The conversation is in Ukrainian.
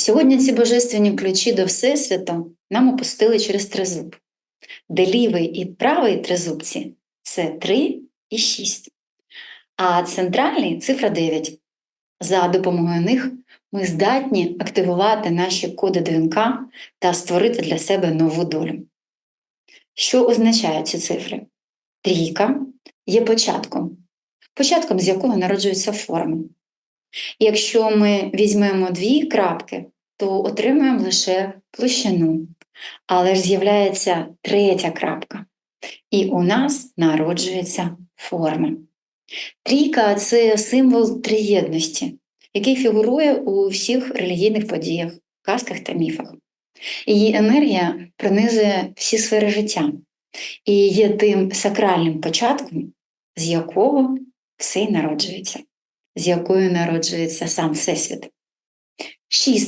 Сьогодні ці божественні ключі до Всесвіту нам опустили через тризуб, де лівий і правий тризубці це 3 і 6, а центральний цифра 9. За допомогою них ми здатні активувати наші коди ДНК та створити для себе нову долю. Що означають ці цифри? Трійка є початком, початком з якого народжуються форми. Якщо ми візьмемо дві крапки, то отримаємо лише площину, але ж з'являється третя крапка, і у нас народжуються форми. Трійка це символ триєдності, який фігурує у всіх релігійних подіях, казках та міфах. Її енергія пронизує всі сфери життя і є тим сакральним початком, з якого все й народжується, з якою народжується сам Всесвіт. Шістка